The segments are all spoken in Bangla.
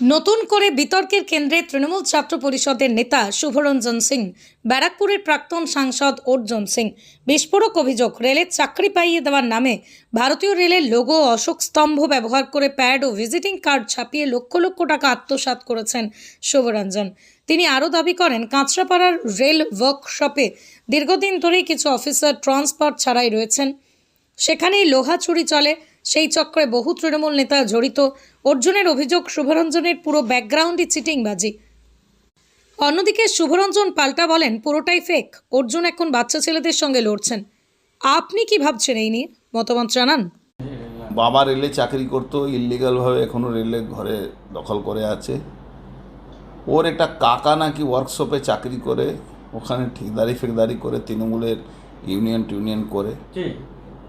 নতুন করে বিতর্কের কেন্দ্রে তৃণমূল ছাত্র পরিষদের নেতা শুভরঞ্জন সিং, ব্যারাকপুরের প্রাক্তন সাংসদ অর্জুন সিং, বিস্ফোরক অভিযোগ রেলের চাকরি পাইয়ে দেওয়ার নামে ভারতীয় রেলের লোগো অশোক স্তম্ভ ব্যবহার করে প্যাড ও ভিজিটিং কার্ড ছাপিয়ে লক্ষ লক্ষ টাকা আত্মসাৎ করেছেন শুভরঞ্জন। তিনি আরও দাবি করেন, কাঁচরাপাড়ার রেল ওয়ার্কশপে দীর্ঘদিন ধরেই কিছু অফিসার ট্রান্সফার ছাড়াই রয়েছেন। সেখানেই লোহা চুরি চলে সেই চক্রে বহু তৃণমূল নেতা জড়িত। অর্জুনের অভিযোগ শুভরঞ্জনের পুরো ব্যাকগ্রাউন্ডই চিটিংবাজি। অন্যদিকে শুভরঞ্জন পাল্টা বলেন পুরোটাই ফেক অর্জুন এখন বাচ্চা ছেলেদের সঙ্গে লড়ছেন। আপনি কি ভাবছেন এই নিয়ে? মতামত জানান। বাবা রেলে চাকরি করতো ইলিগালভাবে এখনও রেলে ঘরে দখল করে আছে। ওর একটা কাকা নাকি ওয়ার্কশপে চাকরি করে ওখানে ঠিকদারি ফেকদারি করে তৃণমূলের ইউনিয়ন টিউনিয়ন করে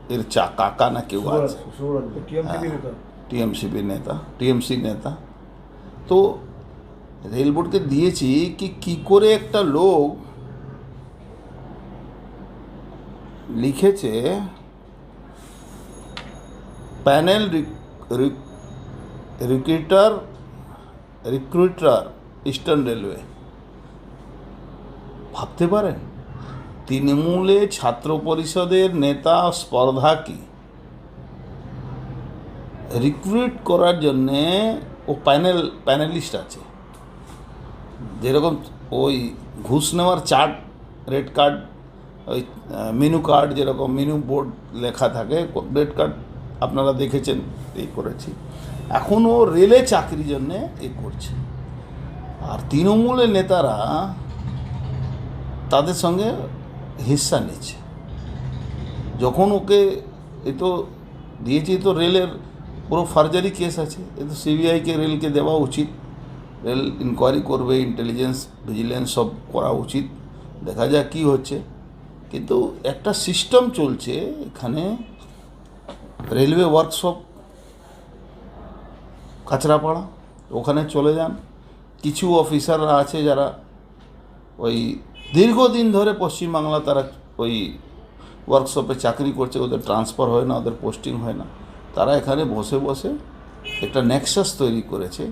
এর চা কাকা না কেউ আছে টিএমসিপি নেতা টিএমসি নেতা তো রেল বোর্ডকে দিয়েছি কি কি করে একটা লোক লিখেছে panel recruiter recruiter Eastern Railway ভাবতে পারেন তৃণমূলে ছাত্র পরিষদের নেতা স্পর্ধা কি? রিক্রুট করার জন্যে ও প্যানেল প্যানেলিস্ট আছে। যেরকম ওই ঘুষ নেওয়ার চার্ট রেড কার্ড ওই মেনু কার্ড যেরকম মেনু বোর্ড লেখা থাকে রেড কার্ড আপনারা দেখেছেন, এই করেছি। এখনও রেলে চাকরির জন্যে এ করছে। আর তৃণমূলের নেতারা তাদের সঙ্গে হিস্সা নিচ্ছে। যখন ওকে এ তো দিয়েছি তো রেলের পুরো ফার্জারি কেস আছে। এ তো সিবিআইকে রেলকে দেওয়া উচিত। রেল ইনকোয়ারি করবে ইন্টেলিজেন্স ভিজিলেন্স সব করা উচিত। দেখা যাক কী হচ্ছে। কিন্তু একটা সিস্টেম চলছে এখানে রেলওয়ে ওয়ার্কশপ কাঁচরাপাড়া, ওখানে চলে যান। কিছু অফিসাররা আছে যারা ওই দীর্ঘদিন ধরে পশ্চিমবাংলা তারা ওই ওয়ার্কশপে চাকরি করছে, ওদের ট্রান্সফার হয় না, ওদের পোস্টিং হয় না। তারা এখানে বসে বসে একটা নেক্সাস তৈরি করেছে।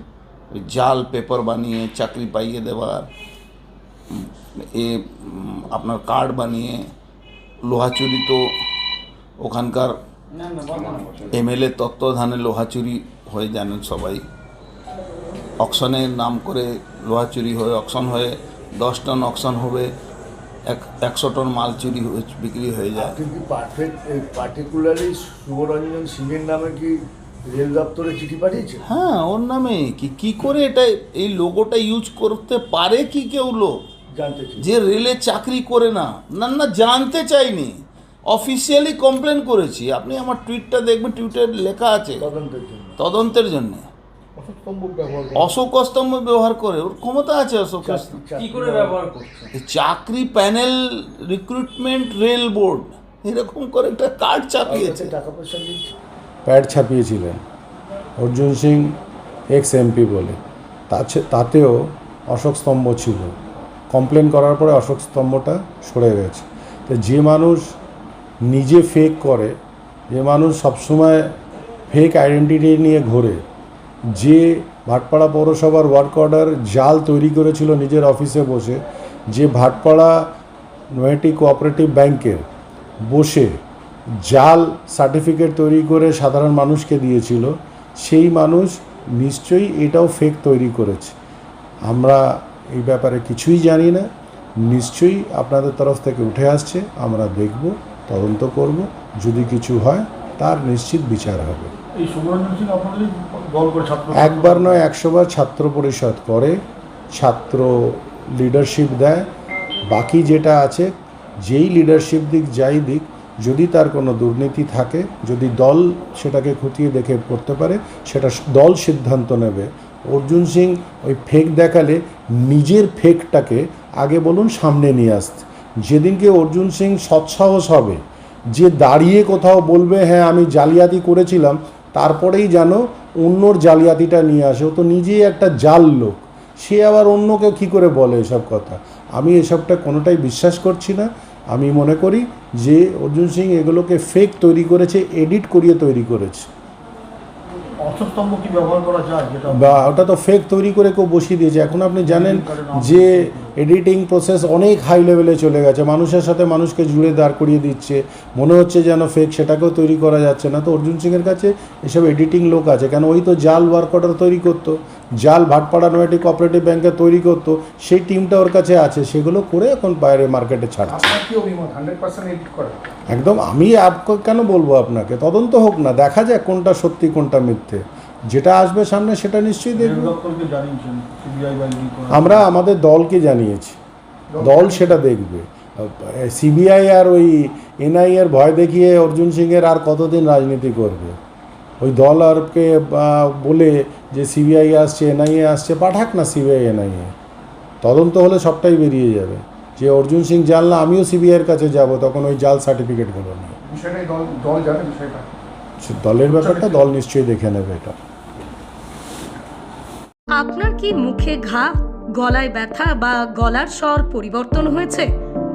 ওই জাল পেপার বানিয়ে, চাকরি পাইয়ে দেওয়ার এ আপনার কার্ড বানিয়ে, লোহা চুরি তো ওখানকার এমএলএ তত্ত্বাবধানে লোহা চুরি হয়ে, জানেন সবাই। অকশনের নাম করে লোহা চুরি হয়ে অকশন হয়ে দশ টন অকশন হবে এক একশো টন মাল চুরি বিক্রি হয়ে যায়। আপনি কি পারফেক্ট পার্টিকুলারলি শুভরঞ্জন সিংয়ের নামে কি রেল দপ্তরে চিঠি পাঠিয়েছে হ্যাঁ ওর নামে। কি কি করে এটা এই লোগোটা ইউজ করতে পারে কি কেউ লোক? জানতে যে রেলে চাকরি করে না। না না জানতে চাইনি। অফিসিয়ালি কমপ্লেন করেছি। আপনি আমার টুইটটা দেখবেন টুইটার লেখা আছে। তদন্তের জন্য। তদন্তের জন্য। অশোক স্তম্ভ ব্যবহার করে ওর ক্ষমতা আছে অশোক কি করে ব্যবহার করছে? চাকরি প্যানেল রিক্রুটমেন্ট রেল বোর্ড এরকম করে একটা কার্ড টাকা পয়সা প্যাড ছাপিয়েছিলেন অর্জুন সিং এক্স এমপি বলে। তাতেও অশোক স্তম্ভ ছিল। কমপ্লেন করার পরে অশোক স্তম্ভটা সরে গেছে। তো যে মানুষ নিজে ফেক করে যে মানুষ সবসময় ফেক আইডেন্টিটি নিয়ে ঘোরে যে ভাটপাড়া পৌরসভার ওয়ার্ক অর্ডার জাল তৈরি করেছিল নিজের অফিসে বসে, যে ভাটপাড়া নয়টি কোঅপারেটিভ ব্যাংকের বসে জাল সার্টিফিকেট তৈরি করে সাধারণ মানুষকে দিয়েছিল, সেই মানুষ নিশ্চয়ই এটাও ফেক তৈরি করেছে। আমরা এই ব্যাপারে কিছুই জানি না, নিশ্চয়ই আপনাদের তরফ থেকে উঠে আসছে, আমরা দেখব, তদন্ত করব, যদি কিছু হয় তার নিশ্চিত বিচার হবে। একবার নয়, একশোবার ছাত্র পরিষদ করে, ছাত্র লিডারশিপ দেয়। বাকি যেটা আছে, যেই লিডারশিপ দিক যাই দিক, যদি তার কোনো দুর্নীতি থাকে, যদি দল সেটাকে খতিয়ে দেখে করতে পারে, সেটা দল সিদ্ধান্ত নেবে। অর্জুন সিং ওই ফেক দেখালে নিজের ফেকটাকে আগে বলুন সামনে নিয়ে আসতে যেদিনকে অর্জুন সিং সৎসাহস হবে, যে দাঁড়িয়ে কোথাও বলবে হ্যাঁ আমি জালিয়াতি করেছিলাম তারপরেই যেন অন্যর জালিয়াতিটা নিয়ে আসে। ও তো নিজেই একটা জাল লোক। সে আবার অন্যকে কী করে বলে এসব কথা? আমি এসবটা কোনোটাই বিশ্বাস করছি না। আমি মনে করি যে অর্জুন সিং এগুলোকে ফেক তৈরি করেছে এডিট করিয়ে তৈরি করেছে। অর্থস্তম্ভ কি ব্যবহার করা যায় যেটা বা ওটা তো ফেক তৈরি করে কেউ বসিয়ে দিয়েছে। এখন আপনি জানেন যে এডিটিং প্রসেস অনেক হাই লেভেলে চলে গেছে। মানুষের সাথে মানুষকে জুড়ে দাঁড় করিয়ে দিচ্ছে। মনে হচ্ছে যেন ফেক সেটাকেও তৈরি করা যাচ্ছে না। তো অর্জুন সিংয়ের কাছে এসব এডিটিং লোক আছে। কেন ওই তো জাল ওয়ার্ক অর্ডার তৈরি করতো। জাল ভাটপাড়া নয়াটি কোঅপারেটিভ ব্যাংকে তৈরি করতো সেই টিমটা ওর কাছে আছে সেগুলো করে এখন বাইরে মার্কেটে ছাড়ছে। একদম আমি কেন বলব আপনাকে? তদন্ত হোক না দেখা যাক কোনটা সত্যি কোনটা মিথ্যে। যেটা আসবে সামনে সেটা নিশ্চয়ই দেখব। আমরা আমাদের দলকে জানিয়েছি। দল সেটা দেখবে। সিবিআই আর ওই এনআই এর ভয় দেখিয়ে অর্জুন সিংয়ের আর কতদিন রাজনীতি করবে? ওই দল আরকে বলে যে সিবিআই আসছে এনআইএ আসছে পাঠাক না সিবিআই এনআইএ। তদন্ত হলে সবটাই বেরিয়ে যাবে। যে অর্জুন সিং জানলা আমিও সিবিআইয়ের কাছে যাব তখন ওই জাল সার্টিফিকেটগুলো নিয়ে। দলের ব্যাপারটা দল নিশ্চয়ই দেখে নেবে এটা। আপনার কি মুখে ঘা গলায় ব্যথা বা গলার স্বর পরিবর্তন হয়েছে?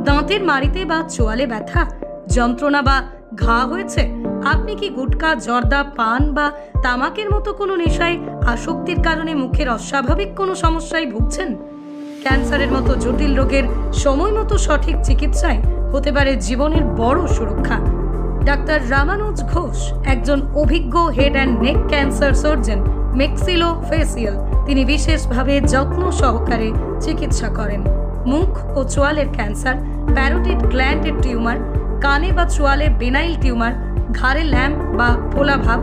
দাঁতের মাড়িতে বা চোয়ালে ব্যথা যন্ত্রণা বা ঘা হয়েছে? আপনি কি গুটকা, জর্দা, পান বা তামাকের মতো কোনো নেশায় আসক্তির কারণে মুখের অস্বাভাবিক কোনো সমস্যায় ভুগছেন? ক্যান্সারের মতো জটিল রোগের সময় মতো সঠিক চিকিৎসায় হতে পারে জীবনের বড় সুরক্ষা। ডাক্তার রামানুজ ঘোষ, একজন অভিজ্ঞ head and neck cancer surgeon maxillo facial তিনি বিশেষভাবে যত্ন সহকারে চিকিৎসা করেন। মুখ ও চোয়ালের ক্যান্সার, প্যারোটিড গ্ল্যান্ডের টিউমার, কানে বা চোয়ালে বেনাইল টিউমার ঘাড়ে ল্যাম্প বা ফোলাভাব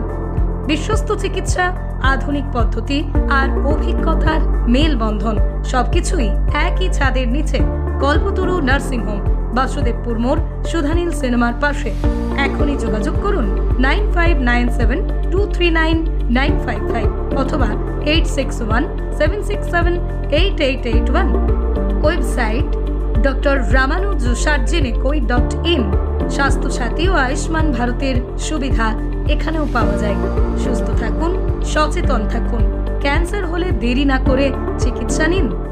বিশ্বস্ত চিকিৎসা, আধুনিক পদ্ধতি আর অভিজ্ঞতার মেলবন্ধন, সবকিছুই একই ছাদের নিচে কল্পতরু নার্সিং হোম, বাসুদেবপুর মোড়, সুধানীল সিনেমার পাশে। এখনই যোগাযোগ করুন nine five nine seven two three nine nine five five অথবা eight six one seven six seven eight eight eight one. Website doctor Ramanuj সার্জেনিকোই dot in. Swasthya Sathi ও আয়ুষ্মান ভারতের সুবিধা এখানেও পাওয়া যায়। সুস্থ থাকুন, সচেতন থাকুন। ক্যান্সার হলে দেরি না করে চিকিৎসা নিন।